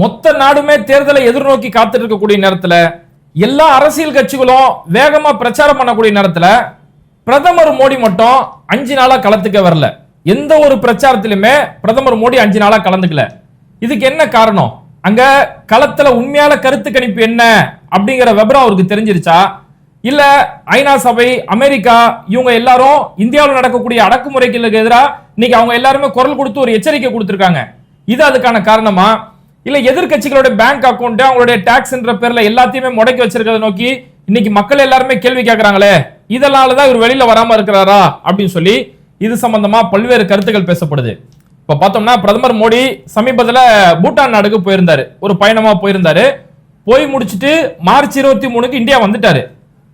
மொத்த நாடுமே தேர்தலை எதிர்நோக்கி காத்துட்டு இருக்கக்கூடிய நேரத்தில் எல்லா அரசியல் கட்சிகளும் வேகமா பிரச்சாரம் பண்ணக்கூடிய நேரத்தில் பிரதமர் மோடி மட்டும் அஞ்சு நாளா களத்துக்க வரல. எந்த ஒரு பிரச்சாரத்திலுமே பிரதமர் மோடி அஞ்சு நாளா கலந்துக்கல. இதுக்கு என்ன காரணம்? அங்க களத்துல உண்மையான கருத்து கணிப்பு என்ன அப்படிங்கிற விபரம் அவருக்கு தெரிஞ்சிருச்சா? இல்ல ஐநா சபை அமெரிக்கா இவங்க எல்லாரும் இந்தியாவில் நடக்கக்கூடிய அடக்குமுறைகளுக்கு எதிராக இன்னைக்கு அவங்க எல்லாருமே குரல் கொடுத்து ஒரு எச்சரிக்கை கொடுத்துருக்காங்க. இது அதுக்கான காரணமா? இல்ல எதிர்க்கட்சிகளோட பேங்க் அக்கௌண்ட் அவங்களுடைய டாக்ஸ்ன்ற பேர்ல எல்லாத்தையுமே முடக்கி வச்சிருக்கிறத நோக்கி இன்னைக்கு மக்கள் எல்லாருமே கேள்வி கேட்கறாங்களே இதனால தான் இவர் வெளியில வராம இருக்கிறாரா அப்படின்னு சொல்லி இது சம்பந்தமா பல்வேறு கருத்துக்கள் பேசப்படுது. இப்ப பார்த்தோம்னா பிரதமர் மோடி சமீபத்துல பூட்டான் நாடுக்கு போயிருந்தாரு ஒரு பயணமா போயிருந்தாரு. போய் முடிச்சுட்டு மார்ச் இருபத்தி மூணுக்கு இந்தியா வந்துட்டாரு.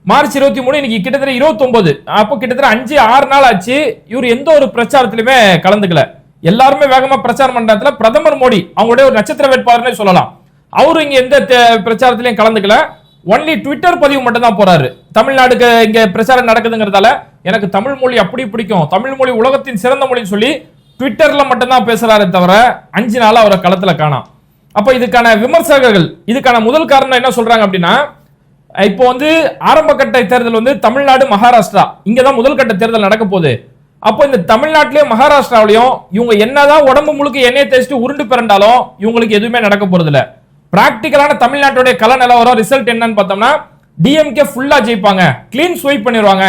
மார்ச் இருபத்தி மூணு இன்னைக்கு கிட்டத்தட்ட இருபத்தி அப்போ கிட்டத்தட்ட அஞ்சு ஆறு நாள் ஆச்சு. இவர் எந்த ஒரு பிரச்சாரத்திலுமே கலந்துக்கல. எல்லாருமே வேகமா பிரச்சாரம் பண்றதுல பிரதமர் மோடி அவங்களுடைய ஒரு நட்சத்திர வேட்பாளர்னே சொல்லலாம். அவரு இங்க எந்த தே- பிரச்சாரத்திலையும் கலந்துக்கல. ஒன்லி ட்விட்டர் பதிவு மட்டும் தான் போறாரு. தமிழ்நாடுக்கு இங்க பிரச்சாரம் நடக்குதுங்கிறதால எனக்கு தமிழ் மொழி அப்படி பிடிக்கும். தமிழ் மொழி உலகத்தின் சிறந்த மொழின்னு சொல்லி ட்விட்டர்ல மட்டும்தான் பேசுறாரு தவிர அஞ்சு நாளா அவரை களத்துல காணோம். அப்ப இதுக்கான விமர்சகர்கள் இதுக்கான முதல் காரணம் என்ன சொல்றாங்க அப்படின்னா இப்போ வந்து ஆரம்ப கட்ட தேர்தல் வந்து தமிழ்நாடு மகாராஷ்டிரா. இங்கதான் முதல் கட்ட தேர்தல் நடக்க போகுது. அப்போ இந்த தமிழ்நாட்டிலயும் மகாராஷ்டிராவிலையும் இவங்க என்னதான் உடம்பு முழுக்க எண்ணெய் தேய்ச்சிட்டு உருண்டு பிறண்டாலும் இவங்களுக்கு எதுவுமே நடக்க போறது இல்ல பிராக்டிக்கலான தமிழ்நாட்டுடைய கல நிலவரம் ரிசல்ட் என்னன்னு பார்த்தோம்னா டிஎம்கே ஃபுல்லா ஜெயிப்பாங்க. க்ளீன் ஸ்வைப் பண்ணிடுவாங்க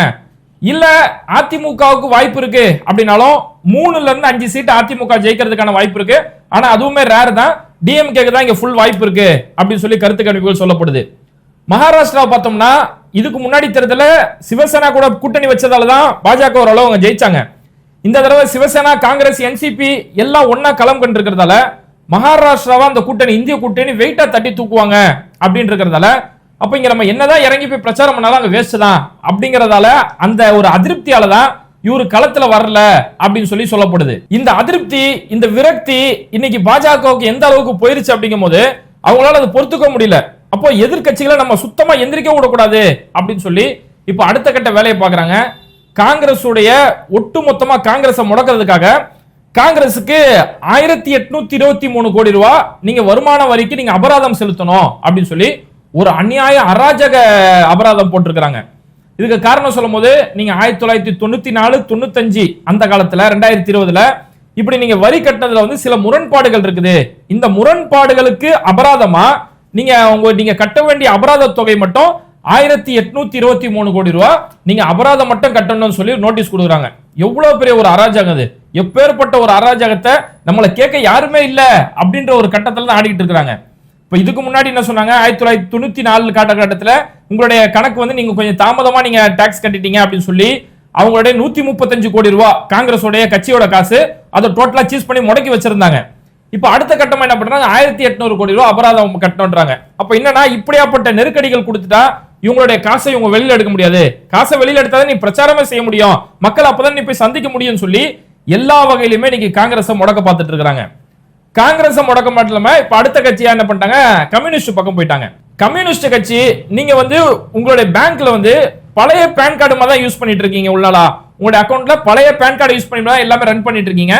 இல்ல அதிமுகவுக்கு வாய்ப்பு இருக்கு அப்படின்னாலும் மூணுல இருந்து அஞ்சு சீட் அதிமுக ஜெயிக்கிறதுக்கான வாய்ப்பு இருக்கு. ஆனா அதுவுமே ரேர் தான். டிஎம்கேக்கு தான் இங்க ஃபுல் வாய்ப்பு இருக்கு அப்படின்னு சொல்லி கருத்து கணிப்புகள் சொல்லப்படுது. மகாராஷ்டிரா பார்த்தோம்னா இதுக்கு முன்னாடி தேர்தல சிவசேனா கூட கூட்டணி வச்சதால தான் பாஜக ஓரளவு அவங்க ஜெயிச்சாங்க. இந்த தடவை சிவசேனா காங்கிரஸ் என்சிபி எல்லாம் ஒன்றா களம் கண்டு இருக்கிறதால மகாராஷ்டிராவா அந்த கூட்டணி இந்திய கூட்டணி வெயிட்டா தட்டி தூக்குவாங்க அப்படின்னு இருக்கிறதால அப்ப இங்க நம்ம என்னதான் இறங்கி போய் பிரச்சாரம் பண்ணாலும் அங்க வேஸ்ட் தான் அப்படிங்கறதால அந்த ஒரு அதிருப்தியால தான் இவரு களத்துல வரல அப்படின்னு சொல்லி சொல்லப்படுது. இந்த அதிருப்தி இந்த விரக்தி இன்னைக்கு பாஜகவுக்கு எந்த அளவுக்கு போயிருச்சு அப்படிங்கும் போது அவங்களால அதை பொறுத்துக்க முடியல. அப்போ எதிர்க்கட்சிகளை நம்ம சுத்தமா எந்திரிக்க விடக்கூடாது அப்படின்னு சொல்லி இப்போ அடுத்த கட்ட வேலையை பார்க்குறாங்க. காங்கிரஸ் உடைய ஒட்டுமொத்தமா காங்கிரஸை முடக்கிறதுக்காக காங்கிரஸுக்கு ஆயிரத்தி எட்நூத்தி இருபத்தி மூணு கோடி ரூபா நீங்க வருமான வரிக்கு நீங்க அபராதம் செலுத்தணும் அப்படின்னு சொல்லி ஒரு அநியாய அராஜக அபராதம் போட்டிருக்கிறாங்க. இதுக்கு காரணம் சொல்லும் போது நீங்க ஆயிரத்தி தொள்ளாயிரத்தி தொண்ணூத்தி நாலு தொண்ணூத்தஞ்சு அந்த காலத்துல ரெண்டாயிரத்தி இருபதுல இப்படி நீங்க வரி கட்டினதுல வந்து சில முரண்பாடுகள் இருக்குது. இந்த முரண்பாடுகளுக்கு அபராதமா நீங்க உங்க நீங்க கட்ட வேண்டிய அபராத தொகை மட்டும் ஆயிரத்தி எட்நூத்தி இருபத்தி மூணு கோடி ரூபா நீங்க அபராதம் மட்டும் கட்டணும்னு சொல்லி நோட்டீஸ் கொடுக்குறாங்க. எவ்வளவு பெரிய ஒரு அராஜகம் அது. எப்பேற்பட்ட ஒரு அராஜகத்தை நம்மளை கேட்க யாருமே இல்ல அப்படின்ற ஒரு கட்டத்துல தான் ஆடிக்கிட்டு இருக்கிறாங்க. இப்ப இதுக்கு முன்னாடி என்ன சொன்னாங்க? ஆயிரத்தி தொள்ளாயிரத்தி தொண்ணூத்தி நாலு காலகட்டத்துல உங்களுடைய கணக்கு வந்து நீங்க கொஞ்சம் தாமதமா நீங்க டாக்ஸ் கட்டிட்டீங்க அப்படின்னு சொல்லி அவங்களுடைய நூத்தி முப்பத்தஞ்சு கோடி ரூபாய் காங்கிரஸோடைய கட்சியோட காசு அதை டோட்டலா சீஸ் பண்ணி முடக்கி வச்சிருந்தாங்க. இப்போ அடுத்த கட்டமாக என்ன பண்ணுறாங்க ஆயிரத்தி எட்நூறு கோடி ரூபா அபராதம் கட்டணுன்றாங்க அப்போ என்னன்னா இப்படியாப்பட்ட நெருக்கடிகள் கொடுத்துட்டா இவங்களுடைய காசை இவங்க வெளியில் எடுக்க முடியாது. காசை வெளியில் எடுத்தாதான் நீ பிரச்சாரமே செய்ய முடியும். மக்கள் அப்பதான் நீ போய் சந்திக்க முடியும்னு சொல்லி எல்லா வகையிலுமே இன்னைக்கு காங்கிரஸை முடக்க பார்த்துட்டு இருக்கிறாங்க. காங்கிரஸை முடக்க மட்டும் இப்போ அடுத்த கட்சியா என்ன பண்ணிட்டாங்க? கம்யூனிஸ்ட் பக்கம் போயிட்டாங்க. கம்யூனிஸ்ட் கட்சி நீங்க வந்து உங்களுடைய பேங்க்ல வந்து பழைய பேன் கார்டு மாதிரி தான் யூஸ் பண்ணிட்டு இருக்கீங்க உள்ளாலா? உங்களுடைய அக்கௌண்ட்ல பழைய பேன் கார்டு யூஸ் பண்ணி எல்லாமே ரன் பண்ணிட்டு இருக்கீங்க.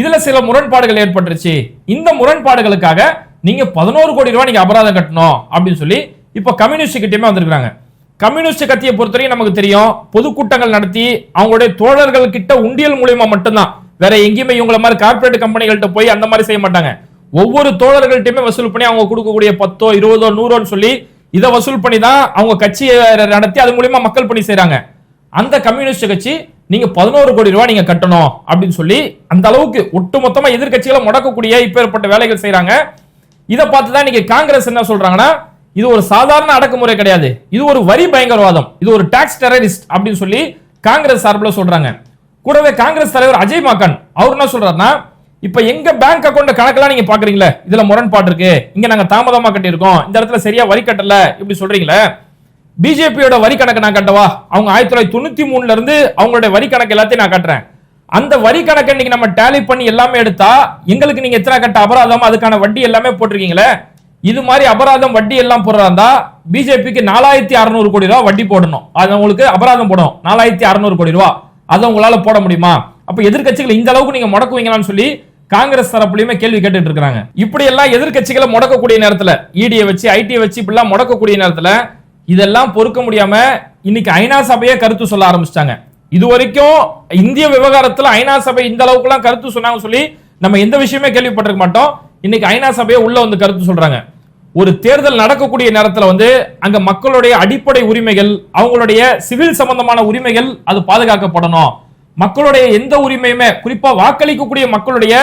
இதுல சில முரண்பாடுகள் ஏற்பட்டுருச்சு. இந்த முரண்பாடுகளுக்காக நீங்க பதினோரு கோடி ரூபாய் நீங்க அபராதம் கட்டணும் அப்படின்னு சொல்லி இப்போ கம்யூனிஸ்ட் கிட்டயுமே வந்திருக்காங்க கம்யூனிஸ்ட் கட்சியை பொறுத்தவரைக்கும் நமக்கு தெரியும் பொதுக்கூட்டங்கள் நடத்தி அவங்களுடைய தோழர்கள் கிட்ட உண்டியல் மூலியமா மட்டும்தான். வேற எங்கேயுமே இவங்கள மாதிரி கார்ப்பரேட் கம்பெனிகள்கிட்ட போய் அந்த மாதிரி செய்ய மாட்டாங்க. ஒவ்வொரு தோழர்கள்ட்டையுமே வசூல் பண்ணி அவங்க கொடுக்கக்கூடிய பத்தோ இருபதோ நூறோன்னு சொல்லி இதை வசூல் பண்ணி தான் அவங்க கட்சியை நடத்தி அது மூலியமா மக்கள் பணி செய்யறாங்க அந்த கம்யூனிஸ்ட் கட்சி நீங்க பதினோரு கோடி ரூபாய் நீங்க கட்டணும் அப்படின்னு சொல்லி அந்த அளவுக்கு ஒட்டுமொத்தமா எதிர்க்கட்சிகளை முடக்கக்கூடிய இப்பேற்பட்ட வேலைகள் செய்யறாங்க இதை பார்த்து தான் இன்னைக்கு காங்கிரஸ் என்ன சொல்றாங்கன்னா இது ஒரு சாதாரண அடக்குமுறை கிடையாது. இது ஒரு வரி பயங்கரவாதம். இது ஒரு டாக்ஸ் டெரரிஸ்ட் அப்படின்னு சொல்லி காங்கிரஸ் சார்பில் சொல்றாங்க. கூடவே காங்கிரஸ் தலைவர் அஜய் மாக்கன் அவர் என்ன சொல்றாருன்னா இப்ப எங்க பேங்க் அக்கௌண்ட் கணக்கெல்லாம் நீங்க பாக்குறீங்களே இதுல முரண்பாடு இருக்கு. இங்க நாங்க தாமதமா கட்டியிருக்கோம். இந்த இடத்துல சரியா வரி கட்டல இப்படி சொல்றீங்களே பிஜேபியோட வரி கணக்கு நான் கட்டவா? அவங்க ஆயிரத்தி தொள்ளாயிரத்தி தொண்ணூத்தி மூணுல இருந்து அவங்களுடைய வரி கணக்கு எல்லாத்தையும் நான் கட்டுறேன். அந்த வரி கணக்கை இன்னைக்கு நம்ம டேலி பண்ணி எல்லாமே எடுத்தா எங்களுக்கு நீங்க எத்தனை கட்ட அபராதம் அதுக்கான வட்டி எல்லாமே போட்டிருக்கீங்களே? இது மாதிரி அபராதம் வட்டி எல்லாம் போடுறாந்தா பிஜேபிக்கு நாலாயிரத்தி அறுநூறு கோடி ரூபா வட்டி போடணும். அது உங்களுக்கு அபராதம் போடணும். நாலாயிரத்தி அறுநூறு கோடி ரூபா. அதை உங்களால போட முடியுமா? அப்ப எதிர்க்கட்சிகள் இந்த அளவுக்கு நீங்க முடக்குவீங்களான்னு சொல்லி காங்கிரஸ் தரப்புலயுமே கேள்வி கேட்டுட்டு இருக்காங்க இப்படி எல்லாம் எதிர்க்கட்சிகளை முடக்கக்கூடிய நேரத்துல இடியை வச்சு ஐடியை வச்சு இப்படிலாம் முடக்கக்கூடிய நேரத்துல இதெல்லாம் பொறுக்க முடியாம இன்னைக்கு ஐநா சபையே கருத்து சொல்ல ஆரம்பிச்சிட்டாங்க. இது வரைக்கும் இந்திய விவகாரத்தில் ஐநா சபை இந்த அளவுக்கு எல்லாம் கருத்து சொன்னாங்க சொல்லி நம்ம எந்த விஷயமே கேள்விப்பட்டிருக்க மாட்டோம். இன்னைக்கு ஐநா சபையை உள்ள வந்து கருத்து சொல்றாங்க. ஒரு தேர்தல் நடக்கக்கூடிய நேரத்தில் வந்து அங்க மக்களுடைய அடிப்படை உரிமைகள் அவங்களுடைய சிவில் சம்பந்தமான உரிமைகள் அது பாதுகாக்கப்படணும். மக்களுடைய எந்த உரிமையுமே குறிப்பா வாக்களிக்கக்கூடிய மக்களுடைய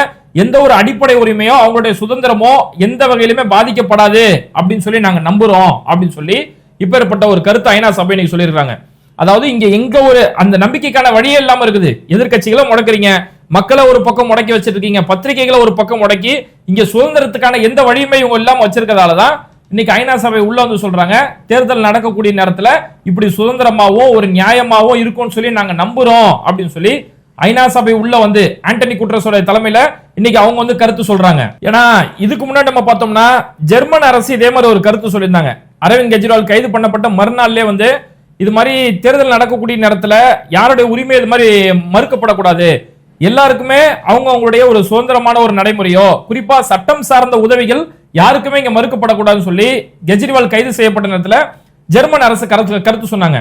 எந்த ஒரு அடிப்படை உரிமையோ அவங்களுடைய சுதந்திரமோ எந்த வகையிலுமே பாதிக்கப்படாது அப்படின்னு சொல்லி நாங்க நம்புறோம் அப்படின்னு சொல்லி இப்பேற்பட்ட ஒரு கருத்து ஐநா சபை இன்னைக்கு சொல்லியிருக்காங்க. அதாவது இங்க எங்க ஒரு அந்த நம்பிக்கைக்கான வழியே இல்லாம இருக்குது. எதிர்கட்சிகளை முடக்குறீங்க. மக்களை ஒரு பக்கம் முடக்கி வச்சிருக்கீங்க. பத்திரிகைகளை ஒரு பக்கம் முடக்கி இங்க சுதந்திரத்துக்கான எந்த வழியுமே இவங்க இல்லாம வச்சிருக்கிறதால தான் இன்னைக்கு ஐநா சபை உள்ள வந்து சொல்றாங்க. தேர்தல் நடக்கக்கூடிய நேரத்துல இப்படி சுதந்திரமாவோ ஒரு நியாயமாவோ இருக்கும்னு சொல்லி நாங்க நம்புறோம் அப்படின்னு சொல்லி ஐநா சபை உள்ள வந்து ஆண்டனி குட்ரஸோட தலைமையில இன்னைக்கு அவங்க வந்து கருத்து சொல்றாங்க. ஏன்னா இதுக்கு முன்னாடி நம்ம பார்த்தோம்னா ஜெர்மன் அரசு இதே மாதிரி ஒரு கருத்து சொல்லியிருந்தாங்க. அரவிந்த் கெஜ்ரிவால் கைது பண்ணப்பட்ட மறுநாள்லேயே வந்து இது மாதிரி தேர்தல் நடக்கக்கூடிய நேரத்தில் யாருடைய உரிமை இது மாதிரி மறுக்கப்படக்கூடாது. எல்லாருக்குமே அவங்க அவங்களுடைய ஒரு சுதந்திரமான ஒரு நடைமுறையோ குறிப்பா சட்டம் சார்ந்த உதவிகள் யாருக்குமே இங்க மறுக்கப்படக்கூடாதுன்னு சொல்லி கெஜ்ரிவால் கைது செய்யப்பட்ட நேரத்தில் ஜெர்மன் அரசு கருத்து கருத்து சொன்னாங்க.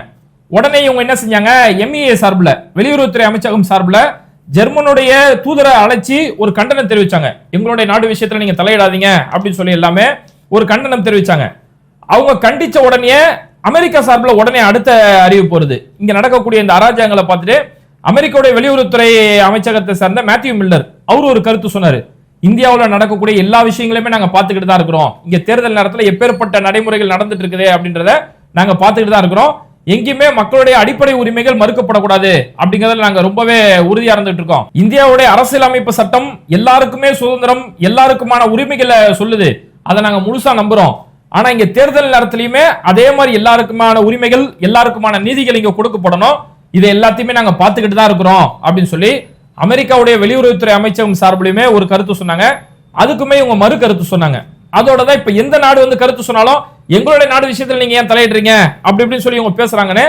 உடனே இவங்க என்ன செஞ்சாங்க? எம்இஏ சார்பில் வெளியுறவுத்துறை அமைச்சகம் சார்பில் ஜெர்மனுடைய தூதரை அழைச்சி ஒரு கண்டனம் தெரிவிச்சாங்க. எங்களுடைய நாடு விஷயத்துல நீங்க தலையிடாதீங்க அப்படின்னு சொல்லி எல்லாமே ஒரு கண்டனம் தெரிவிச்சாங்க. அவங்க கண்டிச்ச உடனே அமெரிக்கா சார்பில் உடனே அடுத்த அறிவிப்பு வருது. இங்க நடக்கக்கூடிய இந்த அராஜகங்களை பார்த்துட்டு அமெரிக்காவுடைய வெளியுறவுத்துறை அமைச்சகத்தை சார்ந்த மேத்யூ மில்லர் அவர் ஒரு கருத்து சொன்னாரு. இந்தியாவில் நடக்கக்கூடிய எல்லா விஷயங்களையுமே நாங்கள் பார்த்துக்கிட்டு தான் இருக்கிறோம். இங்க தேர்தல் நேரத்தில் எப்பேற்பட்ட நடைமுறைகள் நடந்துட்டு இருக்குது அப்படின்றத நாங்கள் பார்த்துக்கிட்டு தான் இருக்கிறோம். எங்கேயுமே மக்களுடைய அடிப்படை உரிமைகள் மறுக்கப்படக்கூடாது அப்படிங்கறதுல நாங்க ரொம்பவே உறுதியா இருந்துட்டு இருக்கோம். இந்தியாவுடைய அரசியலமைப்பு சட்டம் எல்லாருக்குமே சுதந்திரம் எல்லாருக்குமான உரிமைகளை சொல்லுது. அதை நாங்க முழுசா நம்புறோம். ஆனா இங்க தேர்தல் நேரத்திலயுமே அதே மாதிரி எல்லாருக்குமான உரிமைகள் எல்லாருக்குமான நீதிகள் இங்க கொடுக்கப்படணும். இதை எல்லாத்தையுமே நாங்க பார்த்துக்கிட்டு தான் இருக்கிறோம் அப்படின்னு சொல்லி அமெரிக்காவுடைய வெளியுறவுத்துறை அமைச்சகம் சார்பிலுமே ஒரு கருத்து சொன்னாங்க. அதுக்குமே இவங்க மறு கருத்து சொன்னாங்க. அதோட தான் இப்ப எந்த நாடு வந்து கருத்து சொன்னாலும் எங்களுடைய நாடு விஷயத்துல நீங்க ஏன் தலையிடுறீங்க? அப்படி இப்படின்னு சொல்லி இவங்க பேசுறாங்கன்னு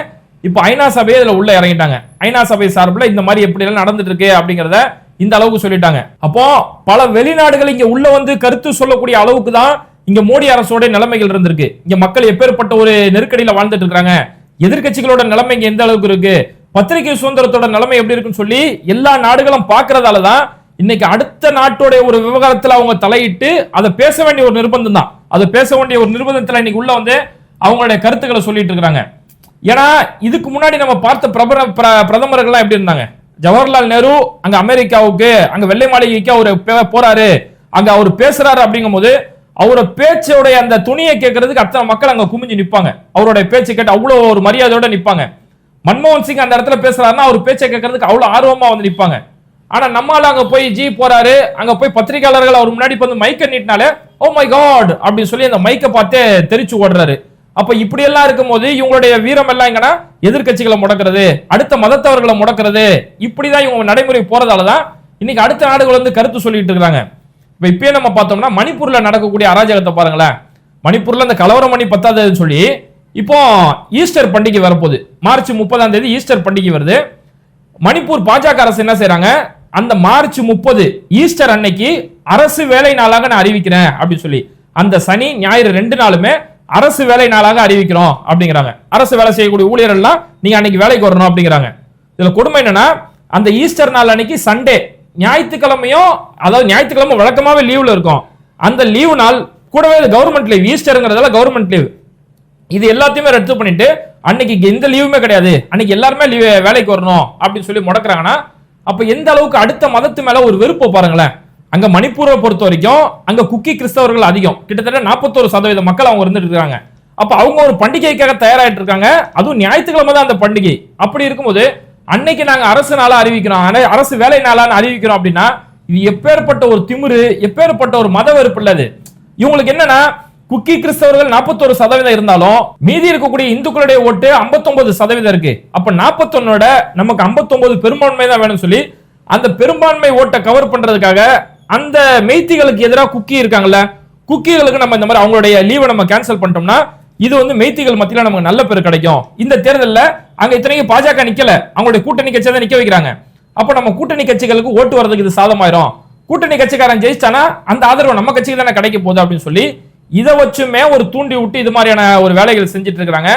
இப்ப ஐநா சபையை இதுல உள்ள இறங்கிட்டாங்க. ஐநா சபை சார்பில் இந்த மாதிரி எப்படி எல்லாம் நடந்துட்டு இருக்கு அப்படிங்கறத இந்த அளவுக்கு சொல்லிட்டாங்க. அப்போ பல வெளிநாடுகள் இங்க உள்ள வந்து கருத்து சொல்லக்கூடிய அளவுக்கு தான் இங்க மோடி அரசோட நிலைமைகள் இருந்திருக்கு. இங்க மக்கள் எப்பேற்பட்ட ஒரு நெருக்கடியில வாழ்ந்துட்டு இருக்காங்க. எதிர்க்கட்சிகளோட நிலைமை இங்க எந்த அளவுக்கு இருக்கு? பத்திரிகை சுதந்திரத்தோட நிலைமை எப்படி இருக்குன்னு சொல்லி எல்லா நாடுகளும் பாக்குறதால தான் இன்னைக்கு அடுத்த நாட்டோடைய ஒரு விவகாரத்துல அவங்க தலையிட்டு அதை பேச வேண்டிய ஒரு நிர்பந்தம் தான். அதை பேச வேண்டிய ஒரு நிர்பந்தத்துல இன்னைக்கு உள்ள வந்து அவங்களுடைய கருத்துக்களை சொல்லிட்டு இருக்கிறாங்க ஏன்னா இதுக்கு முன்னாடி நம்ம பார்த்த பிரபல பிர- பிரதமர்கள்லாம் எப்படி இருந்தாங்க? ஜவஹர்லால் நேரு அங்க அமெரிக்காவுக்கு அங்க வெள்ளை மாளிகைக்கு அவர் போறாரு. அங்க அவர் பேசுறாரு அப்படிங்கும்போது அவரோட பேச்சோடைய அந்த துணியை கேட்கறதுக்கு அத்தனை மக்கள் அங்க குமிஞ்சு நிப்பாங்க. அவருடைய பேச்சு கேட்டு அவ்வளவு ஒரு மரியாதையோட நிப்பாங்க. மன்மோகன் சிங் அந்த இடத்துல பேசுறாருன்னா அவர் பேச்சை கேட்கறதுக்கு அவ்வளவு ஆர்வமா வந்து நிப்பாங்க. ஆனா நம்மால அங்க போய் ஜி போறாரு அங்க போய் பத்திரிகையாளர்கள் அவர் முன்னாடி வந்து மைக்க நீட்டினாலே ஓ மை காட் அப்படின்னு சொல்லி அந்த மைக்கை பார்த்தே தெரிச்சு ஓடுறாரு. அப்ப இப்படி எல்லாம் இருக்கும்போது இவங்களுடைய வீரம் எல்லாம் எங்கன்னா எதிர்க்கட்சிகளை முடக்கிறது அடுத்த மதத்தவர்களை முடக்கிறது இப்படிதான் இவங்க நடைமுறை போறதாலதான் இன்னைக்கு அடுத்த நாடுகள் வந்து கருத்து சொல்லிட்டு இருக்காங்க. இப்போ இப்பயே நம்ம பார்த்தோம்னா மணிப்பூரில் நடக்கக்கூடிய அராஜகத்தை பாருங்களேன். மணிப்பூரில் இந்த கலவர மணி பத்தாததுன்னு சொல்லி இப்போ ஈஸ்டர் பண்டிகை வரப்போகுது. மார்ச் முப்பதாம் தேதி ஈஸ்டர் பண்டிகை வருது. மணிப்பூர் பாஜக அரசு என்ன செய்யறாங்க அந்த மார்ச் முப்பது ஈஸ்டர் அன்னைக்கு அரசு வேலை நாளாக நான் அறிவிக்கிறேன் அப்படின்னு சொல்லி அந்த சனி ஞாயிறு ரெண்டு நாளுமே அரசு வேலை நாளாக அறிவிக்கிறோம் அப்படிங்கிறாங்க. அரசு வேலை செய்யக்கூடிய ஊழியர்கள்லாம் நீங்க அன்னைக்கு வேலைக்கு வரணும் அப்படிங்கிறாங்க. இதுல கொடுமை என்னன்னா அந்த ஈஸ்டர் நாள் அன்னைக்கு சண்டே ஞாயிற்றுக்கிழமையும் அதாவது ஞாயிற்றுக்கிழமை வழக்கமாகவே லீவில் இருக்கும். அந்த லீவு நாள் கூடவே கவர்மெண்ட் லீவ் ஈஸ்டருங்கிறதால கவர்மெண்ட் லீவ் இது எல்லாத்தையுமே ரத்து பண்ணிட்டு அன்னைக்கு எந்த லீவுமே கிடையாது. அன்னைக்கு எல்லாருமே லீவ் வேலைக்கு வரணும் அப்படின்னு சொல்லி முடக்கிறாங்கன்னா அப்போ எந்த அளவுக்கு அடுத்த மதத்து மேலே ஒரு வெறுப்பு பாருங்களேன். அங்கே மணிப்பூரை பொறுத்த வரைக்கும் அங்கே குக்கி கிறிஸ்தவர்கள் அதிகம். கிட்டத்தட்ட நாற்பத்தோரு சதவீத மக்கள் அவங்க இருந்துட்டு இருக்காங்க. அப்போ அவங்க ஒரு பண்டிகைக்காக தயாராகிட்டு இருக்காங்க. அதுவும் ஞாயிற்றுக்கிழமை தான் அந்த பண்டிகை. அப்படி இருக்கும்போது அன்னைக்கு நாங்க அரசு நாளா அறிவிக்கிறோம். அரசு வேலை நாளான்னு அறிவிக்கிறோம் அப்படின்னா இது எப்பேற்பட்ட ஒரு திமிரு எப்பேற்பட்ட ஒரு மத வெறுப்பு இல்லது இவங்களுக்கு என்னன்னா குக்கி கிறிஸ்தவர்கள் நாற்பத்தோரு சதவீதம் இருந்தாலும் மீதி இருக்கக்கூடிய இந்துக்களுடைய ஓட்டு 59% சதவீதம் இருக்கு. அப்ப 41 நமக்கு 59 பெரும்பான்மை தான் வேணும்னு சொல்லி அந்த பெரும்பான்மை ஓட்டை கவர் பண்றதுக்காக அந்த மெய்த்திகளுக்கு எதிராக குக்கி இருக்காங்கல்ல குக்கிகளுக்கு நம்ம இந்த மாதிரி அவங்களுடைய லீவை நம்ம கேன்சல் பண்ணிட்டோம்னா இது வந்து மெய்த்திகள் மத்தியில நமக்கு நல்ல பேர் கிடைக்கும். இந்த தேர்தலில் அங்க இத்தனைக்கும் பாஜக நிக்கல. அவங்களுடைய கூட்டணி கட்சியை தான் நிக்க வைக்கிறாங்க. அப்ப நம்ம கூட்டணி கட்சிகளுக்கு ஓட்டு வர்றதுக்கு இது சாதமாயிரும் கூட்டணி கட்சிக்காரன் ஜெயிச்சானா அந்த ஆதரவு நம்ம கட்சிக்கு தானே கிடைக்க போகுது அப்படின்னு சொல்லி இதை வச்சுமே ஒரு தூண்டி விட்டு இது மாதிரியான ஒரு வேலைகள் செஞ்சுட்டு இருக்கிறாங்க.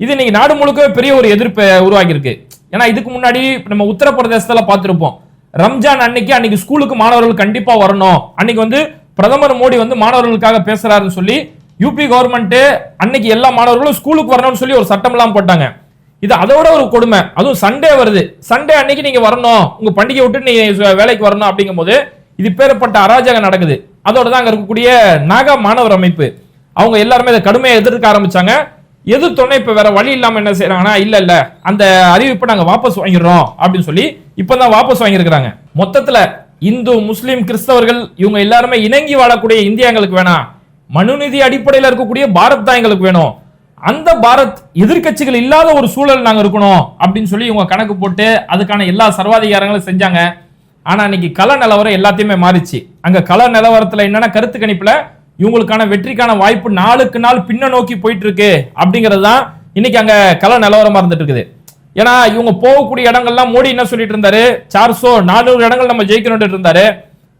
இது இன்னைக்கு நாடு முழுக்க பெரிய ஒரு எதிர்ப்பை உருவாகியிருக்கு ஏன்னா இதுக்கு முன்னாடி நம்ம உத்தரப்பிரதேசத்துல பார்த்துருப்போம். ரம்ஜான் அன்னைக்கு அன்னைக்கு ஸ்கூலுக்கு மாணவர்கள் கண்டிப்பா வரணும். அன்னைக்கு வந்து பிரதமர் மோடி வந்து மாணவர்களுக்காக பேசுறாருன்னு சொல்லி யூபி கவர்மெண்ட் அன்னைக்கு எல்லா மாணவர்களும் ஸ்கூலுக்கு வரணும்னு சொல்லி ஒரு சட்டம் எல்லாம் போட்டாங்க. இது அதோட ஒரு கொடுமை. அதுவும் சண்டே வருது. சண்டே அன்னைக்கு நீங்க வரணும். உங்க பண்டிகை விட்டு நீங்க வேலைக்கு வரணும் அப்படிங்கும்போது இது பேரப்பட்ட அராஜகம் நடக்குது. அதோட தான் அங்க இருக்கக்கூடிய நாகா மாணவர் அமைப்பு. அவங்க எல்லாருமே இதை கடுமையை எதிர்க்க ஆரம்பிச்சாங்க. எதிர்த்தோன்னே இப்ப வேற வழி இல்லாம என்ன செய்யறாங்கன்னா இல்ல இல்ல. அந்த அறிவிப்பை நாங்க வாபஸ் வாங்கிடுறோம் அப்படின்னு சொல்லி இப்பதான் வாபஸ் வாங்கியிருக்கிறாங்க. மொத்தத்துல இந்து முஸ்லீம் கிறிஸ்தவர்கள் இவங்க எல்லாருமே இணங்கி வாழக்கூடிய இந்தியா எங்களுக்கு வேணாம். மனுநிதி அடிப்படையில் இருக்கக்கூடிய பாரத் தான் எங்களுக்கு வேணும். அந்த பாரத் எதிர்க்கட்சிகள் இல்லாத ஒரு சூழல் நாங்கள் இருக்கணும் அப்படின்னு சொல்லி இவங்க கணக்கு போட்டு அதுக்கான எல்லா சர்வாதிகாரங்களும் செஞ்சாங்க. ஆனால் இன்னைக்கு கள நிலவரம் எல்லாத்தையுமே மாறிச்சு. அங்கே கள நிலவரத்தில் என்னென்னா கருத்து கணிப்பில் இவங்களுக்கான வெற்றிக்கான வாய்ப்பு நாளுக்கு நாள் பின்ன நோக்கி போயிட்டு இருக்கு அப்படிங்கிறது தான் இன்னைக்கு அங்கே கள நிலவரமாக இருந்துட்டு இருக்குது. ஏன்னா இவங்க போகக்கூடிய இடங்கள்லாம் மோடி என்ன சொல்லிட்டு இருந்தாரு? சார்சோ நானூறு இடங்கள் நம்ம ஜெயிக்கணும்னு இருந்தாரு.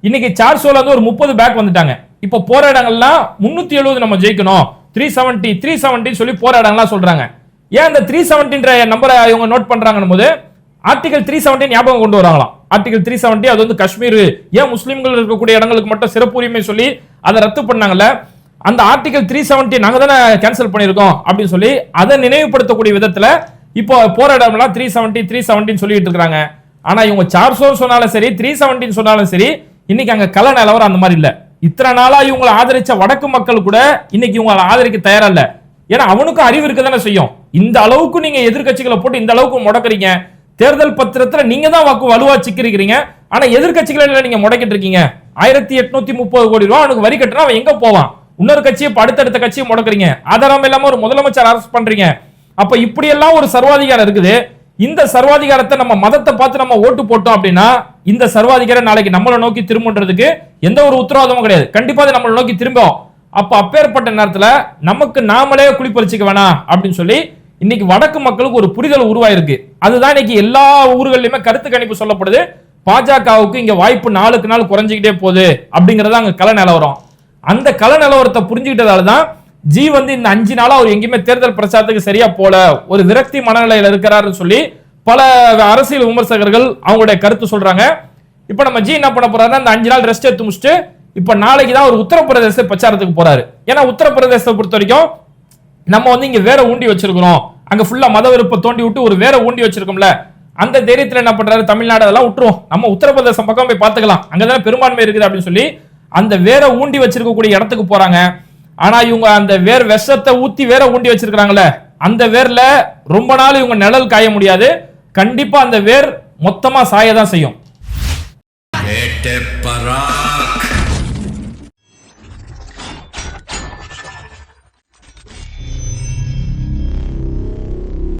இன்னைக்கு சார்சோல இருந்து ஒரு முப்பது பேக் வந்துட்டாங்க. இப்போ போற இடங்கள்லாம் முன்னூத்தி எழுபது நம்ம ஜெயிக்கணும். த்ரீ செவன்டி த்ரீ செவன்டி சொல்லி போற இடங்கள்லாம் சொல்றாங்க. ஏன் அந்த த்ரீ செவன்டின்ற நம்பரை இவங்க நோட் பண்றாங்கன்னு போது ஆர்டிகல் த்ரீ செவன்டி ஞாபகம் கொண்டு வராங்களாம். ஆர்டிகல் த்ரீ செவன்டி அது வந்து காஷ்மீர் ஏன் முஸ்லீம்கள் இருக்கக்கூடிய இடங்களுக்கு மட்டும் சிறப்பு உரிமை சொல்லி அதை ரத்து பண்ணாங்கல்ல அந்த ஆர்டிகல் த்ரீ செவன்டி நாங்க தானே கேன்சல் பண்ணியிருக்கோம் அப்படின்னு சொல்லி அதை நினைவுபடுத்தக்கூடிய விதத்துல இப்போ போற இடம்லாம் த்ரீ செவன்டி த்ரீ செவன்டின்னு சொல்லிட்டு இருக்காங்க. ஆனா இவங்க சார்சோ சொன்னாலும் சரி த்ரீ செவன்டின்னு சொன்னாலும் சரி இன்னைக்கு அங்க கல நிலவரம் அந்த மாதிரி இல்லை. இத்தனை நாளா இவங்களை ஆதரிச்ச வடக்கு மக்கள் கூட இன்னைக்கு இவங்களை ஆதரிக்க தயாரா இல்ல ஏன்னா அவனுக்கும் அறிவு இருக்க தானே செய்யும். இந்த அளவுக்கு நீங்க எதிர்க்கட்சிகளை போட்டு இந்த அளவுக்கு முடக்கறீங்க. தேர்தல் பத்திரத்துல நீங்க தான் வாக்கு வலுவா சிக்கிருக்கிறீங்க ஆனா எதிர்க்கட்சிகளை நீங்க முடக்கிட்டு இருக்கீங்க? ஆயிரத்தி எட்நூத்தி முப்பது கோடி ரூபாய் அவனுக்கு வரி கட்டினா அவன் எங்க போவான்? இன்னொரு கட்சியை அடுத்தடுத்த கட்சியை முடக்குறீங்க. ஆதாரம் இல்லாம ஒரு முதலமைச்சர் அரசு பண்றீங்க. அப்ப இப்படி எல்லாம் ஒரு சர்வாதிகாரம் இருக்குது. இந்த சர்வாதிகாரத்தை நம்ம மதத்தை பார்த்து நம்ம ஓட்டு போட்டோம் அப்படின்னா இந்த சர்வாதிகாரம் நாளைக்கு நம்மளை நோக்கி திரும்புன்றதுக்கு எந்த ஒரு உத்தரவாதமும் கிடையாது. கண்டிப்பா அது நம்மளை நோக்கி திரும்பும் அப்ப அப்பேற்பட்ட நேரத்துல நமக்கு நாமளே குளிப்பறிச்சுக்க வேணாம் அப்படின்னு சொல்லி இன்னைக்கு வடக்கு மக்களுக்கு ஒரு புரிதல் உருவாயிருக்கு. அதுதான் இன்னைக்கு எல்லா ஊர்கள்லயுமே கருத்து கணிப்பு சொல்லப்படுது. பாஜகவுக்கு இங்க வாய்ப்பு நாளுக்கு நாள் குறைஞ்சிக்கிட்டே போகுது அப்படிங்கறத அங்க கல நிலவரம். அந்த கல நிலவரத்தை புரிஞ்சுக்கிட்டதால தான் ஜி வந்து இந்த அஞ்சு நாளா அவர் எங்கேயுமே தேர்தல் பிரச்சாரத்துக்கு சரியா போல. ஒரு விரக்தி மனநிலையில இருக்கிறாருன்னு சொல்லி பல அரசியல் விமர்சகர்கள் அவங்களுடைய கருத்து சொல்றாங்க. இப்ப நம்ம ஜி என்ன பண்ண போறாருன்னா அந்த அஞ்சு நாள் ரெஸ்ட் எடுத்து முடிச்சுட்டு இப்ப நாளைக்கு தான் அவர் உத்தரப்பிரதேச பிரச்சாரத்துக்கு போறாரு. ஏன்னா உத்தரப்பிரதேசத்தை பொறுத்த வரைக்கும் நம்ம வந்து இங்க வேற ஊண்டி வச்சிருக்கிறோம். அங்க ஃபுல்லா மத வெறுப்பை தோண்டி விட்டு ஒரு வேற ஊண்டி வச்சிருக்கோம்ல. அந்த தைரியத்துல என்ன பண்றாரு? தமிழ்நாடு அதெல்லாம் விட்டுருவோம். நம்ம உத்தரப்பிரதேசம் பக்கம் போய் பார்த்துக்கலாம். அங்கதானே பெரும்பான்மை இருக்குது அப்படின்னு சொல்லி அந்த வேற ஊண்டி வச்சிருக்கக்கூடிய இடத்துக்கு போறாங்க. ஆனா இவங்க அந்த வேர் விஷத்தை ஊத்தி வேற ஊண்டி வச்சிருக்காங்களே அந்த வேர்ல ரொம்ப நாள் இவங்க நிழல் காய முடியாது. கண்டிப்பா அந்த வேர் மொத்தமா சாய தான் செய்யும்.